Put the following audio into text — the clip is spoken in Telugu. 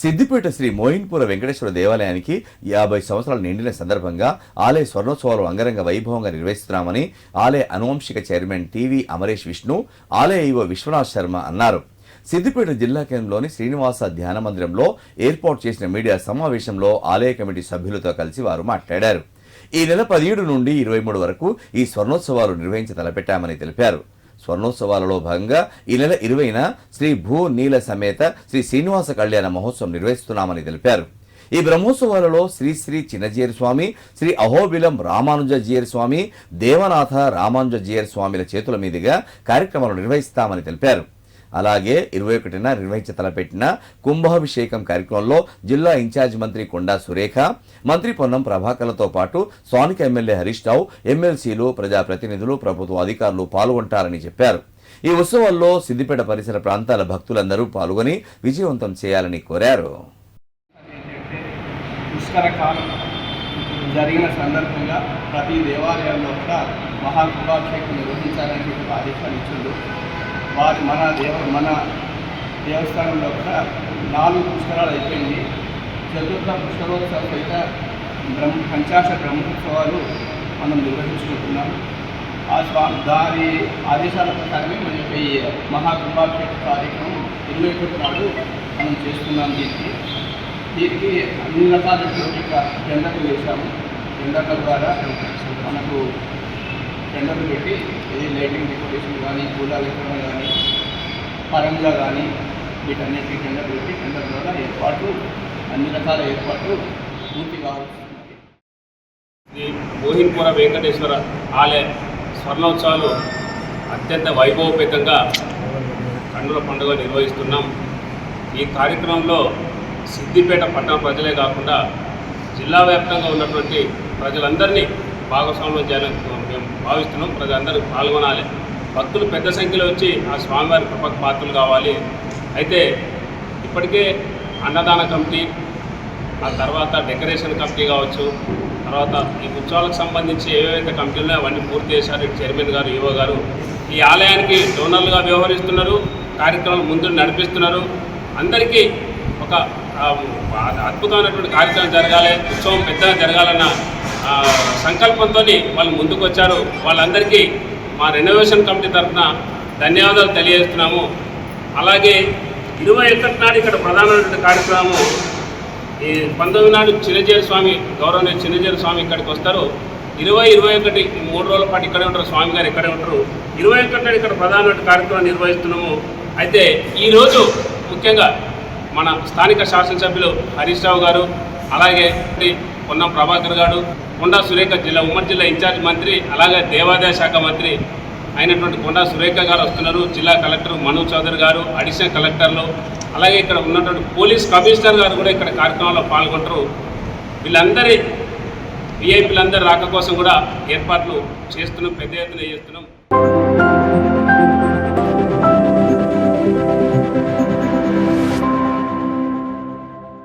సిద్దిపేట శ్రీ మోయిన్పుర వెంకటేశ్వర దేవాలయానికి యాభై సంవత్సరాలు నిండిన సందర్భంగా ఆలయ స్వర్ణోత్సవాలు అంగరంగ వైభవంగా నిర్వహిస్తున్నామని ఆలయ అనువంశిక చైర్మన్ టీవీ అమరేష్ విష్ణు ఆలయ ఈవో విశ్వనాథ్ శర్మ అన్నారు. సిద్దిపేట జిల్లా కేంద్రంలోని శ్రీనివాస ధ్యాన మందిరంలో ఏర్పాటు చేసిన మీడియా సమావేశంలో ఆలయ కమిటీ సభ్యులతో కలిసి వారు మాట్లాడారు. ఈ నెల పదిహేడు నుండి ఇరవై మూడు వరకు ఈ స్వర్ణోత్సవాలు నిర్వహించి తలపెట్టామని తెలిపారు. స్వర్ణోత్సవాలలో భాగంగా ఈ నెల ఇరవైన శ్రీ భూ నీల సమేత శ్రీ శ్రీనివాస కళ్యాణ మహోత్సవం నిర్వహిస్తున్నామని తెలిపారు. ఈ బ్రహ్మోత్సవాలలో శ్రీ శ్రీ చిన్నజీయర్ స్వామి శ్రీ అహోబిలం రామానుజజీయర్ స్వామి దేవనాథ రామానుజజీయర్ స్వామిల చేతుల మీదుగా కార్యక్రమాలు నిర్వహిస్తామని తెలిపారు. అలాగే ఇరవై ఒకటిన నిర్వహించ తలపెట్టిన కుంభాభిషేకం కార్యక్రమంలో జిల్లా ఇన్ఛార్జ్ మంత్రి కొండా సురేఖ మంత్రి పొన్నం ప్రభాకర్లతో పాటు స్థానిక ఎమ్మెల్యే హరీష్ రావు ఎమ్మెల్సీలు ప్రజాప్రతినిధులు ప్రభుత్వ అధికారులు పాల్గొంటారని చెప్పారు. ఈ ఉత్సవాల్లో సిద్దిపేట పరిసర ప్రాంతాల భక్తులందరూ పాల్గొని విజయవంతం చేయాలని కోరారు. జరిగిన సందర్భంగా ప్రతి దేవాలయంలో కూడా మహాకుంభాభిషేకం నిర్వహించాలని ఆదేశాలు ఇచ్చిండు వారి మన దేవ మన దేవస్థానంలో కూడా నాలుగు పుష్కరాలు అయిపోయింది. చతుర్థ పుష్కరోత్సవం సహిత బ్రహ్మ పంచాశ బ్రహ్మోత్సవాలు మనం నిర్వహించుకుంటున్నాం. ఆ స్వామి దాని ఆదేశాల ప్రకారమే మన యొక్క ఈ మహాకుంభాభిషేక కార్యక్రమం ఇరవై ఒకటి నాడు మనం చేస్తున్నాం దీనికి. దీనికి అన్ని రకాలైనటువంటి యొక్క వేశాము. టెండర్ల ద్వారా మనకు టెండర్లు పెట్టి ఇది లైటింగ్ డెకరేషన్ కానీ పూలాలంకరణ కానీ పరంగా కానీ వీటన్నిటికీ టెండర్ పెట్టి టెండర్ ద్వారా ఏర్పాటు అన్ని రకాల ఏర్పాట్లు పూర్తి కావచ్చు మోహిన్పుర వెంకటేశ్వర ఆలయ స్వర్ణోత్సవాలు అత్యంత వైభవపేతంగా కన్నుల పండుగ నిర్వహిస్తున్నాం. ఈ కార్యక్రమంలో సిద్దిపేట పట్టణ ప్రజలే కాకుండా జిల్లా వ్యాప్తంగా ఉన్నటువంటి ప్రజలందరినీ భాగస్వామ్యం చేయాలని భావిస్తున్నాం. ప్రజలందరూ పాల్గొనాలి. భక్తులు పెద్ద సంఖ్యలో వచ్చి ఆ స్వామివారి కృపకు పాత్రలు కావాలి. అయితే ఇప్పటికే అన్నదాన కమిటీ ఆ తర్వాత డెకరేషన్ కమిటీ కావచ్చు తర్వాత ఈ ఉత్సవాలకు సంబంధించి ఏవైతే కమిటీలు అవన్నీ పూర్తి చేశారు. చైర్మన్ గారు ఈవో గారు ఈ ఆలయానికి డోనర్లుగా వ్యవహరిస్తున్నారు. కార్యక్రమాలు ముందు నడిపిస్తున్నారు. అందరికీ ఒక అద్భుతమైనటువంటి కార్యక్రమం జరగాలి. ఉత్సవం పెద్దగా జరగాలన్న సంకల్పంతో వాళ్ళు ముందుకు వచ్చారు వాళ్ళందరికీ మా రెనోవేషన్ కమిటీ తరఫున ధన్యవాదాలు తెలియజేస్తున్నాము. అలాగే ఇరవై ఒకటి నాడు ఇక్కడ ప్రధానమైన కార్యక్రమం ఈ పంతొమ్మిది నాడు చిన్నజీర స్వామి గౌరవనీయ చిన్నజీర స్వామి ఇక్కడికి వస్తారు. ఇరవై ఇరవై ఒకటి మూడు రోజుల పాటు ఇక్కడే ఉంటారు స్వామి గారు ఇక్కడే ఉంటారు. ఇరవై ఒకటి నాడు ఇక్కడ ప్రధానమైన కార్యక్రమం నిర్వహిస్తున్నాము. అయితే ఈరోజు ముఖ్యంగా మన స్థానిక శాసనసభ్యులు హరీష్ రావు గారు అలాగే పొన్నం ప్రభాకర్ గారు కొండా సురేఖ జిల్లా ఉమ్మడి జిల్లా ఇన్ఛార్జ్ మంత్రి అలాగే దేవాదాయ శాఖ మంత్రి అయినటువంటి కొండా సురేఖ గారు వస్తున్నారు. జిల్లా కలెక్టర్ మను చౌదరి గారు అడిషనల్ కలెక్టర్లు అలాగే ఇక్కడ ఉన్నటువంటి పోలీస్ కమిషనర్ గారు కూడా ఇక్కడ కార్యక్రమంలో పాల్గొంటారు. వీళ్ళందరి విఐపీలందరి రాక కోసం కూడా ఏర్పాట్లు చేస్తున్నాం పెద్ద ఎత్తున చేస్తున్నాం.